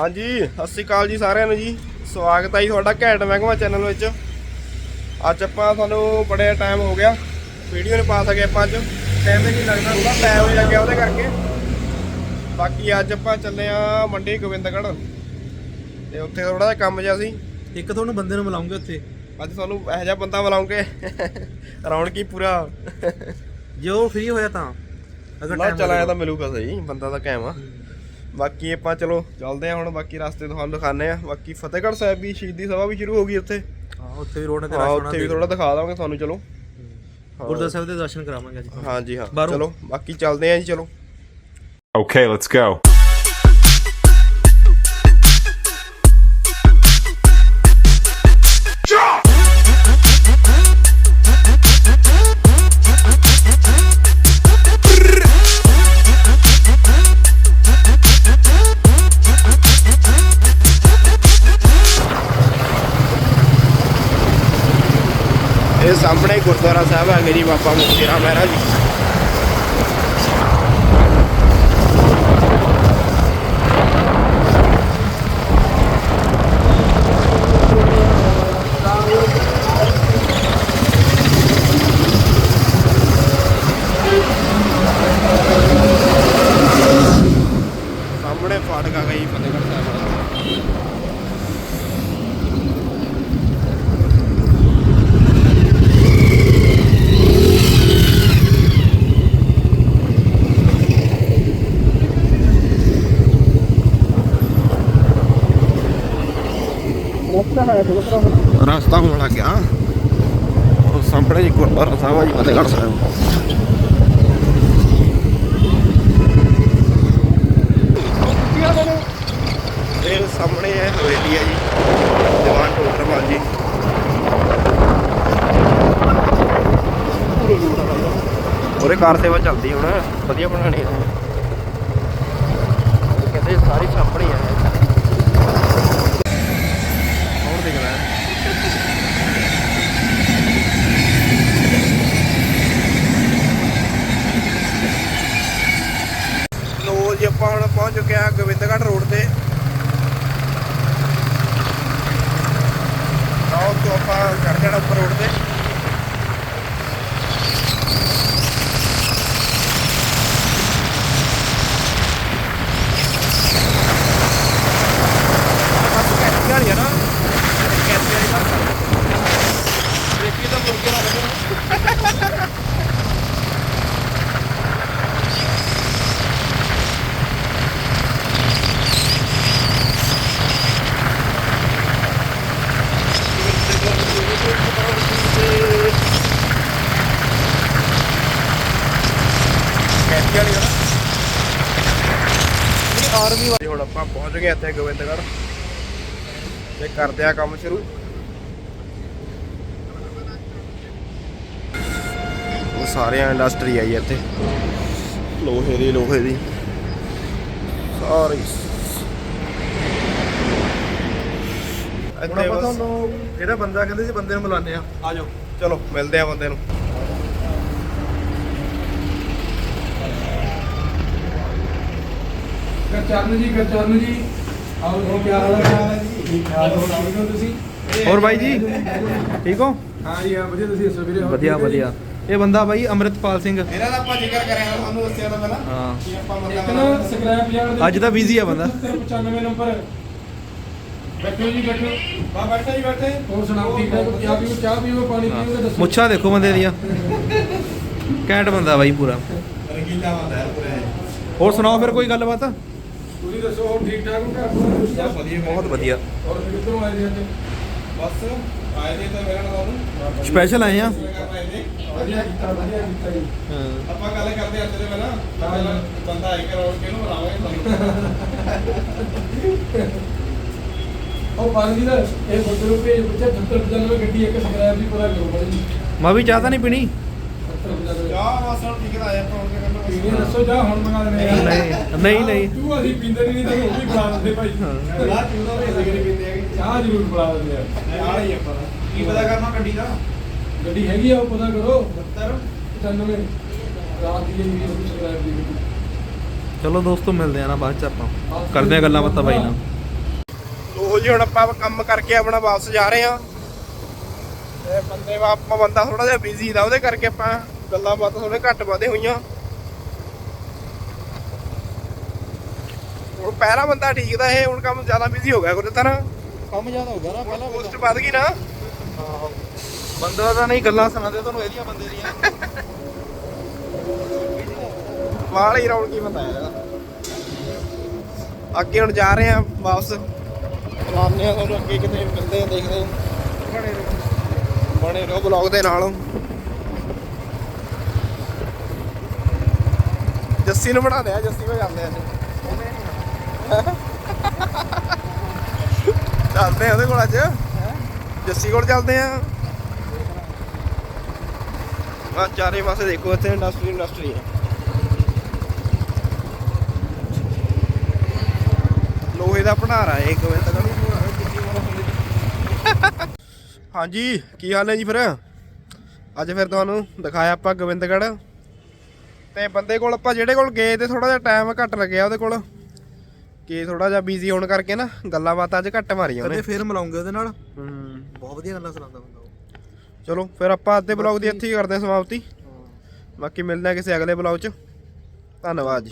ਹਾਂਜੀ ਸਤਿ ਸ਼੍ਰੀ ਅਕਾਲ ਜੀ ਸਾਰਿਆਂ ਨੂੰ ਜੀ। ਸਵਾਗਤ ਹੈ ਜੀ ਤੁਹਾਡਾ ਘੈਂਟ ਮਹਿਕਮਾ ਚੈਨਲ ਵਿੱਚ। ਅੱਜ ਆਪਾਂ ਤੁਹਾਨੂੰ ਬੜੇ ਟਾਈਮ ਹੋ ਗਿਆ। ਵੀਡੀਓ ਨਹੀਂ ਪਾ ਸਕੇ ਆਪਾਂ ਅੱਜ। ਟਾਈਮ ਨਹੀਂ ਲੱਗਦਾ ਥੋੜਾ ਟਾਈਮ ਹੀ ਲੱਗਿਆ ਉਹਦੇ ਕਰਕੇ। ਬਾਕੀ ਅੱਜ ਆਪਾਂ ਚੱਲੇ ਆ ਮੰਡੀ ਗੋਬਿੰਦਗੜ੍ਹ। ਤੇ ਉੱਥੇ ਥੋੜਾ ਜਿਹਾ ਕੰਮ ਜਿਹਾ ਸੀ। ਇੱਕ ਤੁਹਾਨੂੰ ਬੰਦੇ ਨੂੰ ਮਿਲਾਉਂਗੇ ਉੱਥੇ। ਅੱਜ ਤੁਹਾਨੂੰ ਇਹੋ ਜਿਹਾ ਬੰਦਾ ਬੁਲਾਉਂਗੇ। ਰੌਣਕੀ ਪੂਰਾ। ਜੇ ਉਹ ਫ੍ਰੀ ਹੋਇਆ ਤਾਂ। ਅਗਰ ਨਾ time ਚਲਾਇਆ। ਤਾਂ ਮਿਲੂਗਾ ਸਹੀ ਬੰਦਾ ਤਾਂ ਕਾਇਮ ਆ। ਬਾਕੀ ਆਪਾਂ ਚਲੋ ਚੱਲਦੇ ਆ ਹੁਣ ਬਾਕੀ ਰਸਤੇ ਤੁਹਾਨੂੰ ਦਿਖਾਣੇ ਆ ਬਾਕੀ ਫਤਿਹਗੜ੍ਹ ਸਾਹਿਬ ਵੀ ਸ਼ਹੀਦੀ ਸਭਾ ਵੀ ਸ਼ੁਰੂ ਹੋ ਗਈ ਉੱਥੇ। ਹਾਂ ਉੱਥੇ ਵੀ ਰੋਡ ਤੇ ਹਾਂ ਰਸ਼ ਹੋਣਾ ਉੱਥੇ ਵੀ ਥੋੜਾ ਦਿਖਾ ਦਾਂਗੇ ਤੁਹਾਨੂੰ ਚਲੋ। ਗੁਰਦੁਆਰਾ ਸਾਹਿਬ ਦੇ ਦਰਸ਼ਨ ਕਰਾਵਾਂਗੇ ਅੱਜ ਹਾਂਜੀ ਹਾਂ। ਚਲੋ ਬਾਕੀ ਚੱਲਦੇ ਆ ਜੀ ਚਲੋ। Okay, let's go. ਇਹ ਸਾਹਮਣੇ ਗੁਰਦੁਆਰਾ ਸਾਹਿਬ ਹੈਗੇ ਜੀ ਬਾਬਾ ਮੁਖਤਿਆਰ ਮਹਾਰਾਜ ਜੀ ਸਾਹਮਣੇ ਫਾਟਕ ਆ ਗਈ ਫਤਿਹਗੜ੍ਹ ਸਾਹਿਬ ਵਾਲਾ ਰਸਤਾ ਹੋਣ ਲੱਗ ਗਿਆ। ਉਹ ਸਾਹਮਣੇ ਜੀ ਗੁਰਦੁਆਰਾ ਸਾਹਿਬ ਆ ਜੀ, ਫਤਿਹਗੜ੍ਹ ਸਾਹਿਬ। ਇਹ ਸਾਹਮਣੇ ਹੈ ਹਵੇਲੀ ਹੈ ਜੀ, ਦੀਵਾਨ ਟੋਟਰਵਾਲ ਜੀ। ਉਰੇ ਕਾਰ ਸੇਵਾ ਚੱਲਦੀ ਹੁਣ, ਵਧੀਆ ਬਣਾਣੀ ਹੈ ਕਹਿੰਦੇ ਸਾਰੀ ਸਾਹਮਣੇ ਹੀ ਹੈ ਹੋਰ ਦਿਖਦਾ ਹੈ ਲੋ ਜੀ, ਆਪਾਂ ਹੁਣ ਪਹੁੰਚ ਚੁੱਕੇ ਹਾਂ ਗੋਬਿੰਦਗੜ੍ਹ ਰੋਡ ਤੇ। ਆਓ ਤੋਂ ਆਪਾਂ ਚੜ ਜਾਣਾ ਉੱਪਰ ਰੋਡ ਤੇ ਬਸ ਕੈਂਟੀ ਵਾਲੀ ਆ ਨਾ ਕੈਂਟੀ ਵਾਲੀ ਬਸ ਦੇਖੀ ਤਾਂ ਮੁਰਗੇ ਨਾ ਲੱਗਣ ਕੈਂਟੀ ਵਾਲੀ ਆ ਨਾ ਇਹ ਆਰਮੀ ਵਾਲੀ। ਹੁਣ ਆਪਾਂ ਪਹੁੰਚ ਗਏ ਇੱਥੇ ਗੋਬਿੰਦਗੜ੍ਹ ਤੇ ਕਰਦੇ ਆ ਕੰਮ ਸ਼ੁਰੂ। ਉਹ ਸਾਰੇ ਇੰਡਸਟਰੀ ਆਈ ਇੱਥੇ। ਲੋਹੇ ਦੀ ਲੋਹੇ ਦੀ। ਸਾਰੀ। ਇੱਥੇ ਬਸ। ਜਿਹੜਾ ਬੰਦਾ ਕਹਿੰਦੇ ਸੀ ਬੰਦੇ ਨੂੰ ਮਿਲਾਉਂਦੇ ਆ। ਆ ਜਾਓ। ਚਲੋ ਮਿਲਦੇ ਆ ਬੰਦੇ ਨੂੰ। ਕਰਚਰਨ ਜੀ ਕਰਚਰਨ ਜੀ। ਆਓ ਜੀ ਕੀ ਹਾਲ ਹੈ ਠੀਕ ਠਾਕ। ਹੋ ਠੀਕ ਹੋ ਤੁਸੀਂ? ਹੋਰ ਬਾਈ ਜੀ? ਠੀਕ ਹੋ? ਹਾਂ ਜੀ ਹਾਂ ਵਧੀਆ ਤੁਸੀਂ ਦੱਸੋ ਵੀਰੇ ਹੋਰ ਵਧੀਆ ਠੀਕ ਹੋ ਜੀ? ਵਧੀਆ। ਇਹ ਬੰਦਾ ਬਾਈ ਅੰਮ੍ਰਿਤਪਾਲ ਸਿੰਘ। ਇਹਦਾ ਤਾਂ ਆਪਾਂ ਜ਼ਿਕਰ ਕਰਿਆ ਤੁਹਾਨੂੰ ਦੱਸਿਆ ਤਾਂ ਪਹਿਲਾਂ ਹਾਂ। ਕਿ ਆਪਾਂ ਇੱਕ ਨਾ ਸਕ੍ਰੈਪ ਯਾਰਡ ਦੇ ਅੱਜ ਤਾਂ busy ਆ ਬੰਦਾ। 95 ਨੰਬਰ। ਬੈਠੋ ਜੀ ਬੈਠੋ। ਬਾ ਬੈਠਾ ਜੀ ਬੈਠੇ। ਹੋਰ ਸੁਣਾਓ ਠੀਕ ਠਾਕ? ਚਾਹ ਪੀਓ ਚਾਹ ਪੀਓ ਪਾਣੀ ਪੀਓਗੇ ਦੱਸੋ। ਮੁੱਛਾਂ ਦੇਖੋ ਬੰਦੇ ਦੀਆਂ। ਕੈਂਟ ਬੰਦਾ ਬਾਈ ਪੂਰਾ। ਰੰਗੀਲਾ ਬੰਦਾ ਹੈ ਪੂਰੇ ਹੋਰ ਸੁਣਾਓ ਫਿਰ ਕੋਈ ਗੱਲਬਾਤ? ਦੱਸੋ ਹੋਰ ਠੀਕ ਠਾਕ ਹੋ ਘਰ ਸਭ? ਵਧੀਆ ਬਹੁਤ ਵਧੀਆ। ਹੋਰ ਕਿੱਥੋਂ ਆਏ ਜੀ ਅੱਜ? ਬਸ ਆਏ ਨੇ ਤਾਂ ਮੇਰਾ ਨਾਮ ਸਪੈਸ਼ਲ ਆਏ ਆ? ਵਧੀਆ ਕੀਤਾ ਵਧੀਆ ਕੀਤਾ ਜੀ। ਆਪਾਂ ਗੱਲ ਕਰਦੇ ਅੱਜ ਦੇ ਪਹਿਲਾਂ। ਹਾਂ। ਪਹਿਲਾਂ ਬੰਦਾ ਆਈ ਕਰੋ ਕਿਹਨੂੰ ਬੁਲਾਵਾਂਗੇ ਤੁਹਾਨੂੰ? ਉਹ ਪਾਣੀ ਦਾ ਇਹ ਬੰਦੇ ਨੂੰ ਭੇਜ ਪੁੱਛਿਆ 70 ਗੱਡੀ ਇੱਕ ਸਕ੍ਰੈਪ ਦੀ ਪਤਾ ਕਰੋ ਬੜੀ। ਮੈਂ ਵੀ ਚਾਹ ਤਾਂ ਨਹੀਂ ਪੀਣੀ? 70 ਚਾਹ ਵਾਸਣ ਠੀਕ ਦਾ ਆਇਆ ਆਪਾਂ ਹੁਣ ਕੀ ਕਰਨਾ? ਪੀਣੀ ਦੱਸੋ ਜਾ ਹੁਣ ਮੰਗਾ ਲੈਣੇ ਆ। ਨਹੀਂ ਨਹੀਂ ਨਹੀਂ ਤੂੰ ਅਸੀਂ ਪੀਂਦੇ ਨਹੀਂ ਤਾਂ ਉਹ ਵੀ ਖਾ ਦਿੰਦੇ ਭਾਈ। ਲਾ ਚੂਦਾ ਭੇਜ ਕੇ ਪੀਂਦੇ ਹੈਗੇ ਚਾਹ ਜ਼ਰੂਰ ਪਿਲਾ ਦਿੰਦੇ ਆ। ਨਾਲ ਹੀ ਆਪਾਂ। ਕੀ ਪਤਾ ਕਰਨਾ ਗੱਡੀ ਦਾ? ਗੱਡੀ ਹੈਗੀ ਆ ਉਹ ਪਤਾ ਕਰੋ। 70 95 ਰਾਤ ਦੀ ਜਿਹੜੀ ਸਬਸਕ੍ਰਾਈਬ ਦੀ ਚਲੋ ਦੋਸਤੋ ਮਿਲਦੇ ਆ ਨਾ ਬਾਅਦ ਚ ਆਪਾਂ। ਕਰਦੇ ਆ ਗੱਲਾਂ ਬਾਤਾਂ ਬਾਈ ਨਾਲ। ਲੋ ਜੀ ਹੁਣ ਆਪਾਂ ਕੰਮ ਕਰਕੇ ਆਪਣਾ ਵਾਪਸ ਜਾ ਰਹੇ ਹਾਂ। ਤੇ ਬੰਦੇ ਵਾ ਆਪਾਂ ਬੰਦਾ ਥੋੜਾ ਜਿਹਾ ਬਿਜ਼ੀ ਦਾ ਉਹਦੇ ਕਰਕੇ ਆਪਾਂ ਗੱਲਾਂ ਬਾਤਾਂ ਥੋੜੇ ਘੱਟ ਵਾਦੇ ਹੋਈਆਂ। ਹੁਣ ਪਹਿਲਾ ਬੰਦਾ ਠੀਕ ਦਾ ਇਹ ਹੁਣ ਕੰਮ ਜ਼ਿਆਦਾ ਬਿਜ਼ੀ ਹੋ ਗਿਆ ਕੋਈ ਤਰ੍ਹਾਂ ਕੰਮ ਜ਼ਿਆਦਾ ਹੋ ਗਿਆ ਨਾ ਪਹਿਲਾਂ ਪੋਸਟ ਵੱਧ ਗਈ ਨਾ। ਬੰਦਾ ਤਾਂ ਨਹੀਂ ਗੱਲਾਂ ਸੁਣਾਦੇ ਤੁਹਾਨੂੰ ਇਹਦੀਆਂ ਬੰਦੇ ਦੀਆਂ। ਵਾਲ ਹੀ ਰੌਣ ਕੀ ਪਤਾ ਹੈ ਅੱਗੇ ਹੁਣ ਜਾ ਰਹੇ ਆ ਵਾਪਸ। ਬੁਲਾਉਂਦੇ ਆ ਤੁਹਾਨੂੰ ਅੱਗੇ ਕਿਤੇ ਮਿਲਦੇ ਆ ਦੇਖਦੇ ਬਣੇ ਰਹੋ। ਬਣੇ ਰਹੋ ਬਲੌਗ ਦੇ ਨਾਲ। ਜੱਸੀ ਨੂੰ ਬਣਾਉਂਦੇ ਦਿਆ ਜੱਸੀ ਕੋਲ ਜਾਂਦੇ ਆ ਚੱਲਦੇ ਆ ਉਹਦੇ ਕੋਲ ਅੱਜ। ਜੱਸੀ ਕੋਲ ਚੱਲਦੇ ਆ। ਆ ਚਾਰੇ ਪਾਸੇ ਦੇਖੋ, ਇੱਥੇ ਇੰਡਸਟਰੀ ਇੰਡਸਟਰੀ ਹੈ ਲੋਹੇ ਦਾ ਭੰਡਾਰਾ ਹੈ ਇੱਕ ਵਜੇ ਤੱਕ। ਹਾਂਜੀ, ਕੀ ਹਾਲ ਹੈ ਜੀ ਫਿਰ? ਅੱਜ ਫਿਰ ਤੁਹਾਨੂੰ ਦਿਖਾਇਆ ਆਪਾਂ ਗੋਬਿੰਦਗੜ੍ਹ। ਤੇ ਬੰਦੇ ਕੋਲ ਆਪਾਂ ਜਿਹੜੇ ਕੋਲ ਗਏ ਤੇ ਥੋੜਾ ਜਿਹਾ ਟਾਈਮ ਘੱਟ ਲੱਗਿਆ ਉਹਦੇ ਕੋਲ। ਕਿ ਥੋੜਾ ਜਿਹਾ ਬਿਜ਼ੀ ਹੋਣ ਕਰਕੇ ਨਾ ਗੱਲਾਂ ਬਾਤਾਂ ਅੱਜ ਘੱਟ ਮਾਰੀਆਂ ਉਹਨੇ। ਕਦੇ ਫੇਰ ਮਿਲਾਉਂਗੇ ਉਹਦੇ ਨਾਲ? ਹੂੰ। ਬਹੁਤ ਵਧੀਆ ਗੱਲਾਂ ਸੁਣਾਉਂਦਾ ਹੁੰਦਾ ਉਹ। ਚਲੋ ਫਿਰ ਆਪਾਂ ਅੱਧੇ ਬਲੌਗ ਦੀ ਇੱਥੇ ਹੀ ਕਰਦੇ ਹਾਂ ਸਮਾਪਤੀ। ਬਾਕੀ ਮਿਲਦੇ ਹਾਂ ਕਿਸੇ ਅਗਲੇ ਬਲੌਗ 'ਚ। ਧੰਨਵਾਦ ਜੀ।